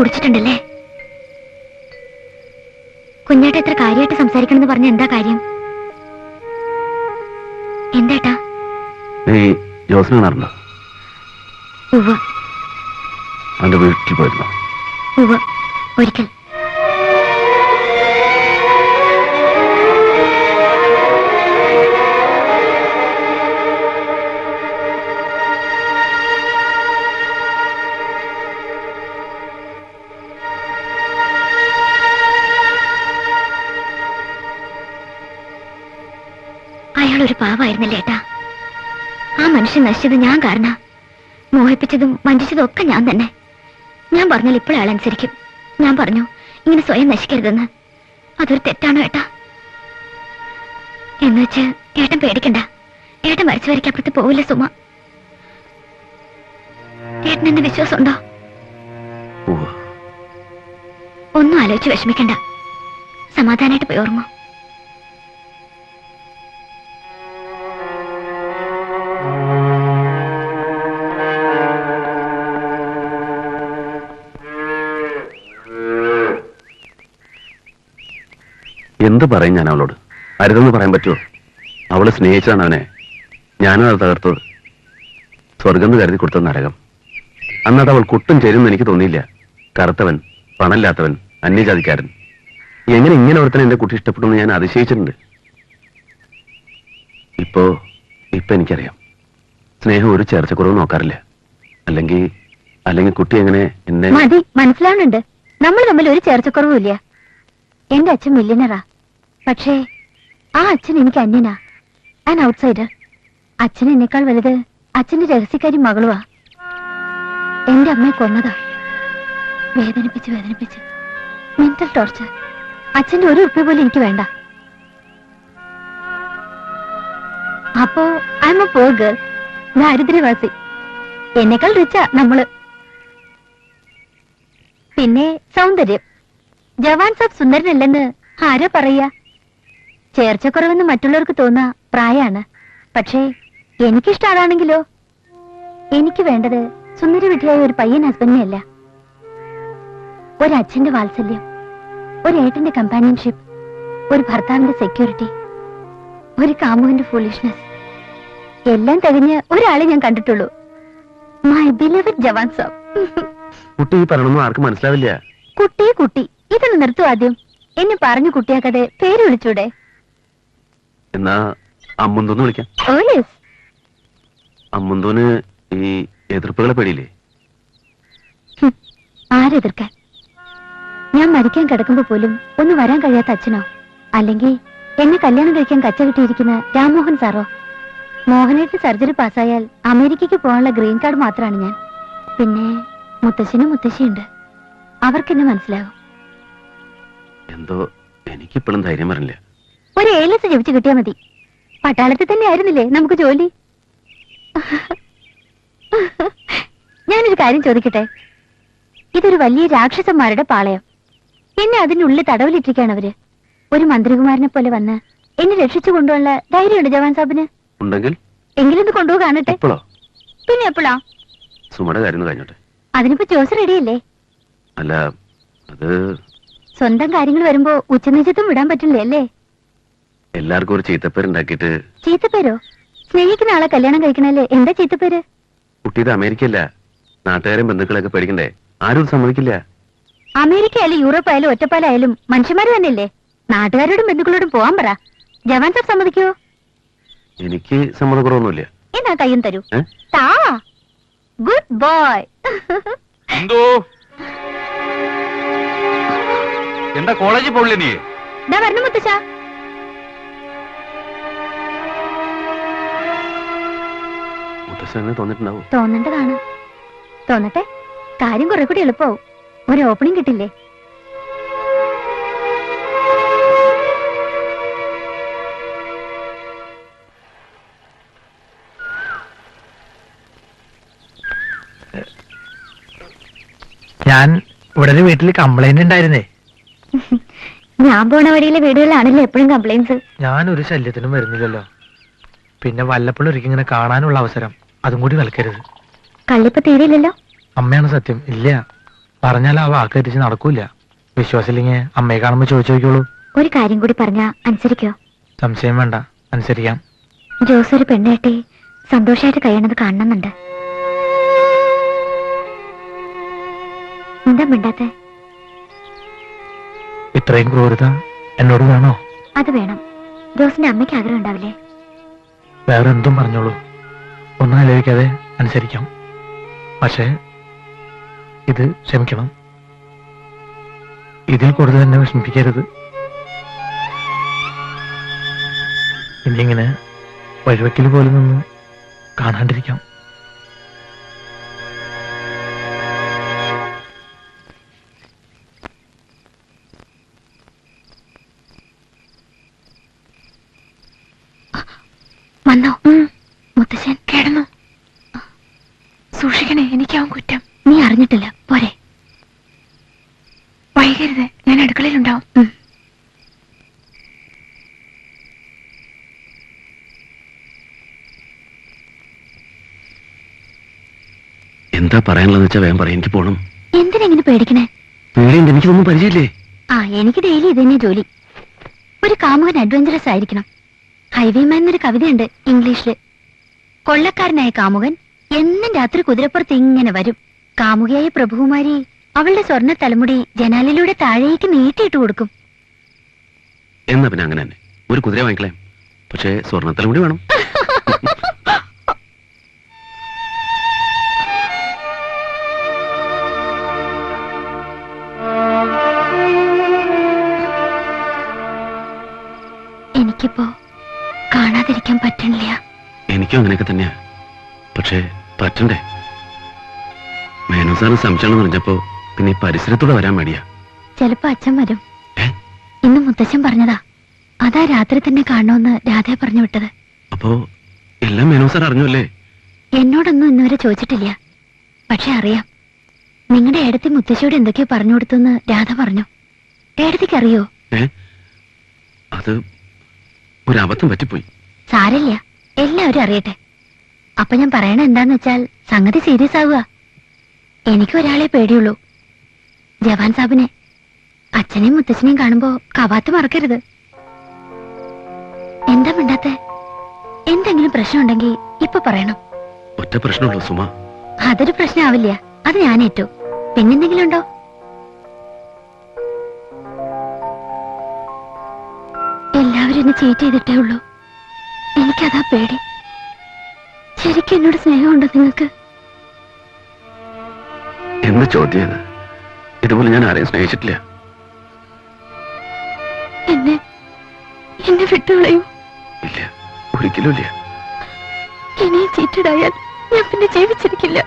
കുടിച്ചിട്ടുണ്ടല്ലേ? കുഞ്ഞേട്ട എത്ര കാര്യമായിട്ട് സംസാരിക്കണമെന്ന് പറഞ്ഞ എന്താ കാര്യം? എന്താട്ടാ? അവന്റെ വീട്ടിൽ പോയിരുന്നോ. ഒരിക്കൽ. മനുഷ്യൻ നശിച്ചത് ഞാൻ കാരണ. മോഹിപ്പിച്ചതും വഞ്ചിച്ചതും ഒക്കെ ഞാൻ തന്നെ. ഞാൻ പറഞ്ഞാൽ ഇപ്പോൾ അയാൾ അനുസരിക്കും. ഞാൻ പറഞ്ഞു ഇങ്ങനെ സ്വയം നശിക്കരുതെന്ന്. അതൊരു തെറ്റാണോ ഏട്ടാ? എന്ന് വെച്ച് ഏട്ടൻ പേടിക്കണ്ട. ഏട്ടൻ മരിച്ചു വരയ്ക്ക് അപ്പുറത്ത് പോവില്ല സുമ. ഏട്ടൻ എന്നെ വിശ്വാസമുണ്ടോ? ഉണ്ടോ ഒന്നും ആലോചിച്ച് വിഷമിക്കണ്ട. സമാധാനമായിട്ട് പോയി ഓർമ്മ എന്ത് പറയും ഞാൻ അവളോട്? അരുതെന്ന് പറയാൻ പറ്റുമോ അവൾ സ്നേഹിച്ചതാണ് അവനെ. ഞാനും അത് തകർത്തത്. സ്വർഗം എന്ന് കരുതി കൊടുത്ത നരകം. അന്നത് അവൾ കുട്ടും ചേരുമെന്ന് എനിക്ക് തോന്നിയില്ല. കറുത്തവൻ പണമില്ലാത്തവൻ അന്യജാതിക്കാരൻ. എങ്ങനെ ഇങ്ങനെ ഒരുത്തനെ എന്റെ കുട്ടി ഇഷ്ടപ്പെട്ടു ഞാൻ അതിശയിച്ചിട്ടുണ്ട്. ഇപ്പോ ഇപ്പൊ എനിക്കറിയാം. സ്നേഹം ഒരു ചേർച്ചക്കുറവ് നോക്കാറില്ല. അല്ലെങ്കിൽ അല്ലെങ്കിൽ കുട്ടി എങ്ങനെ എന്നെ മതി മനസ്സിലാവുന്നുണ്ട്. നമ്മൾ തമ്മിൽ ഒരു ചേർച്ചക്കുറവുമില്ല. എന്റെ അച്ഛൻ മില്യനറാ പക്ഷേ ആ അച്ഛൻ എനിക്ക് അന്യനാ. ആൻ ഔട്ട്സൈഡർ അച്ഛൻ എന്നെക്കാൾ വലുത് അച്ഛന്റെ രഹസ്യക്കാരി മകളുവാ. എന്റെ അമ്മയെ കൊന്നതാ. വേദനിപ്പിച്ച് വേദനിപ്പിച്ച്. മെന്റൽ ടോർച്ചർ അച്ഛന്റെ ഒരു ഉറുപ്പ്യ പോലും എനിക്ക് വേണ്ട. അപ്പോ I am a poor girl ദാരിദ്ര്യവാസി. എന്നെക്കാൾ റിച്ചാ നമ്മൾ. പിന്നെ സൗന്ദര്യം. ജവാൻ സാബ് സുന്ദരനല്ലെന്ന് ആരാ പറയാ? ചേർച്ചക്കുറവെന്ന് മറ്റുള്ളവർക്ക് തോന്നുക പ്രായാണ്. പക്ഷേ എനിക്കിഷ്ടം അതാണെങ്കിലോ? എനിക്ക് വേണ്ടത് സുന്ദരി വിധിയായ ഒരു പയ്യൻ ഹസ്ബൻഡിനെയല്ല ഒരച്ഛന്റെ വാത്സല്യം ഒരു ഏട്ടന്റെ കമ്പാനിയൻഷിപ്പ് ഒരു ഭർത്താവിന്റെ സെക്യൂരിറ്റി ഒരു കാമുവിന്റെ ഫൂളിഷ്നെസ് എല്ലാം തികഞ്ഞ് ഒരാളെ ഞാൻ കണ്ടിട്ടുള്ളൂ. മൈ ബിലവഡ് ജവാൻ സാബ് കുട്ടി പറയണമെന്ന് ആർക്കും മനസ്സിലാവില്ല. കുട്ടി കുട്ടി ഇതൊന്ന് നിർത്തു ആദ്യം. എന്നെ പറഞ്ഞു കുട്ടിയാക്കാതെ പേര് വിളിച്ചൂടെ? എന്നാ അമ്മുന്തോന്ന് വിളിക്കാം. അമ്മന്തോന് ഈ എതിർപ്പുകളെ പേടിയില്ലേ? ആരെതിർക്കാൻ? ഞാൻ മരിക്കാൻ കിടക്കുമ്പോ പോലും ഒന്ന് വരാൻ കഴിയാത്ത അച്ഛനോ? അല്ലെങ്കിൽ എന്നെ കല്യാണം കഴിക്കാൻ കച്ച കിട്ടിയിരിക്കുന്ന രാംമോഹൻ സാറോ? മോഹനേട്ട് സർജറി പാസ്സായാൽ അമേരിക്കയ്ക്ക് പോകാനുള്ള ഗ്രീൻ കാർഡ് മാത്രമാണ് ഞാൻ. പിന്നെ മുത്തശ്ശനും മുത്തശ്ശിയുണ്ട്. അവർക്കെന്നെ മനസ്സിലാകും. എന്തോ എനിക്കിപ്പോഴും ധൈര്യം വരില്ല ഒരു ഏലസ് ജപിച്ചു കിട്ടിയാ മതി. പട്ടാളത്തിൽ തന്നെ ആയിരുന്നില്ലേ നമുക്ക് ജോലി? ഞാനൊരു കാര്യം ചോദിക്കട്ടെ? ഇതൊരു വലിയ രാക്ഷസന്മാരുടെ പാളയം. എന്നെ അതിനുള്ളിൽ തടവിലിട്ടിരിക്കുകയാണ് അവർ. ഒരു മന്ത്രികുമാരനെ പോലെ വന്ന് എന്നെ രക്ഷിച്ചു കൊണ്ടുപോകാനുള്ള ധൈര്യമുണ്ട് ജവാൻ സാബിന്. ഉണ്ടെങ്കിൽ? എങ്കിലൊന്ന് കാണട്ടെ. എപ്പോഴോ? പിന്നെ എപ്പോഴാ? സുമയുടെ കാര്യം കഴിഞ്ഞോട്ടെ. അതിനിപ്പോ ജോസ് റെഡിയല്ലേ? അല്ല അത് സ്വന്തം കാര്യങ്ങൾ വരുമ്പോ ഉച്ചനീചത്വം വിടാൻ പറ്റില്ലേ അല്ലേ? എല്ലാവർക്കും ഒരു ചീത്തപ്പേരുണ്ടാക്കിട്ട് ചീത്തപ്പേരോ? സ്നേഹിക്കുന്ന ആളെ കല്യാണം കഴിക്കണല്ലേ? എന്താ ചീത്തപ്പേര്? കുട്ടി ഇത് അമേരിക്കയല്ല. നാട്ടുകാരും ബന്ധുക്കളൊക്കെ പേടിക്കണ്ടേ? ആരും സമ്മതിക്കില്ല. അമേരിക്ക ആയാലും യൂറോപ്പ് ആയാലും ഒറ്റപ്പാലായാലും മനുഷ്യന്മാര് തന്നെയല്ലേ? നാട്ടുകാരോടും ബന്ധുക്കളോടും പോവാൻ പറ. ജവാൻ സാർ സമ്മതിക്കോ? എനിക്ക് സമ്മതക്കുറവൊന്നുമില്ല. എന്നാ കയ്യും തരൂ. താ. ഗുഡ് ബോയ് എന്തോ? എന്താ കോളേജിൽ പോണില്ലേ നീ? വരണം മുത്തശ്ശ. മുത്തശ്ശനെ തോന്നിട്ടുണ്ടാവും. തോന്നേണ്ടതാണ്. തോന്നട്ടെ. കാര്യം കുറെ കൂടി എളുപ്പമാവും ഒരു ഓപ്പണിംഗ് കിട്ടില്ലേ? ഞാൻ ഇവിടെ ഒരു വീട്ടിൽ കംപ്ലൈന്റ് ഉണ്ടായിരുന്നേ. ഞാൻ പോണ വഴിയിലെ വീടുകളിലാണല്ലോ എപ്പോഴും കംപ്ലൈൻസ് ഞാൻ ഒരു ശല്യത്തിനും വരുന്നില്ലല്ലോ. പിന്നെ വല്ലപ്പോഴും ഒരിക്കൽ ഇങ്ങനെ കാണാനുള്ള അവസരം. അതും കൂടി കളിക്കരുത് കള്ളിപ്പ് തീരില്ലല്ലോ അമ്മയാണ് സത്യം. ഇല്ല. പറഞ്ഞാൽ ആ വാക്ക് തിരിച്ച് നടക്കൂല. വിശ്വാസില്ലെങ്കിൽ അമ്മയെ കാണുമ്പോ ചോദിച്ചു നോക്കിയോളൂ ഒരു കാര്യം കൂടി പറഞ്ഞ അനുസരിക്കോ? സംശയം വേണ്ട. അനുസരിക്കാം. ജോസ് ഒരു പെണ്ണേട്ടി സന്തോഷമായിട്ട് കഴിയണത് കാണണമെന്നുണ്ട്. എന്താ മിണ്ടാത്തെ? ഇത്രയും ക്രൂരത എന്നോട് വേണോ? അത് വേണം. ജോസിന്റെ അമ്മയ്ക്ക് ആഗ്രഹം ഉണ്ടാവില്ലേ? വേറെ എന്തും പറഞ്ഞോളൂ. ഒന്നും ആലോചിക്കാതെ അനുസരിക്കാം. പക്ഷേ ഇത് ക്ഷമിക്കണം. ഇതിൽ കൂടുതൽ എന്നെ വിഷമിപ്പിക്കരുത്. ഇനിയിങ്ങനെ വഴിവെക്കൽ പോലെ നിന്ന് കാണാണ്ടിരിക്കാം. സൂക്ഷിക്കണേ എനിക്കാവും കുറ്റം. നീ അറിഞ്ഞിട്ടില്ല പോരെ. വൈകരുത് ഞാൻ അടുക്കളയിലുണ്ടാവും. എന്താ പറയാനുള്ളതെന്ന് വെച്ചാ വേഗം പറയാം എനിക്ക് പോണം. എന്തിനെങ്ങനെ പേടിക്കണേ? പേടിയുണ്ട് എനിക്കിതൊന്നും പരിചയമില്ലേ? ആ എനിക്ക് ഡെയിലി ഇത് തന്നെ ജോലി. ഒരു കാമുകൻ അഡ്വഞ്ചറസ് ആയിരിക്കണം. ഹൈവേമാൻ എന്നൊരു കവിതയുണ്ട് ഇംഗ്ലീഷിൽ. കൊള്ളക്കാരനായ കാമുകൻ എന്നും രാത്രി കുതിരപ്പുറത്ത് ഇങ്ങനെ വരും. കാമുകിയായ പ്രഭുമാരി അവളുടെ സ്വർണ തലമുടി ജനാലിലൂടെ താഴേക്ക് നീട്ടിയിട്ട് കൊടുക്കും. എന്നാ പിന്നെ അങ്ങനെ തന്നെ. ഒരു കുതിര വാങ്ങിക്കളയാം പക്ഷേ സ്വർണ തലമുടി വേണം. എനിക്കിപ്പോ കാണാതിരിക്കാൻ പറ്റണില്ല. എനിക്കും അങ്ങനെയൊക്കെ തന്നെയാ. പക്ഷേ പറ്റണ്ടേ? മേനു സാറിന് സംശയം പറഞ്ഞപ്പോ പിന്നെ പരിസരത്തൂടെ വരാൻ മടിയാ. ചെലപ്പോ അച്ഛൻ വരും? ഇന്ന് മുത്തശ്ശൻ പറഞ്ഞതാ. അതാ രാത്രി തന്നെ കാണണമെന്ന് രാധയെ പറഞ്ഞു വിട്ടത്. അപ്പോ എല്ലാം മേനു സാർ അറിഞ്ഞല്ലേ എന്നോടൊന്നും ഇന്നുവരെ ചോദിച്ചിട്ടില്ല. പക്ഷെ അറിയാം. നിങ്ങളുടെ ഏടത്തി മുത്തശ്ശിയോട് എന്തൊക്കെയോ പറഞ്ഞു കൊടുത്തെന്ന് രാധ പറഞ്ഞു. ഏടത്തിക്ക് അറിയോ? അത് ഒരു അബദ്ധം പറ്റിപ്പോയി. സാരല്ല എല്ലാവരും അറിയട്ടെ. അപ്പൊ ഞാൻ പറയണ എന്താന്ന് വെച്ചാൽ സംഗതി സീരിയസ് ആവുക. എനിക്ക് ഒരാളെ പേടിയുള്ളൂ. ജവാൻ സാബിനെ അച്ഛനെയും മുത്തച്ഛനെയും കാണുമ്പോ കവാത്ത് മറക്കരുത്. എന്താ മിണ്ടാത്ത? എന്തെങ്കിലും പ്രശ്നമുണ്ടെങ്കിൽ ഇപ്പൊ പറയണം. ഒറ്റ പ്രശ്നമുള്ളൂ സുമ. അതൊരു പ്രശ്നമാവില്ല. അത് ഞാൻ ഏറ്റു. പിന്നെന്തെങ്കിലും ഉണ്ടോ? എല്ലാവരും എന്നെ ചീറ്റ് ചെയ്തിട്ടേ ഉള്ളൂ. എനിക്കതാ പേടി. ശരിക്കും എന്നോട് സ്നേഹമുണ്ടോ നിങ്ങൾക്ക്? എന്ത് ചോദ്യം ഇത്? ഇതുപോലെ ഞാൻ ആരെയും സ്നേഹിച്ചിട്ടില്ല. എന്നെ എന്നെ വിട്ടുകളയൂ. ഇല്ല ഒരിക്കലും ഇല്ല. ഇനിയും ചീറ്റഡായാൽ ഞാൻ പിന്നെ ജീവിച്ചിരിക്കില്ല.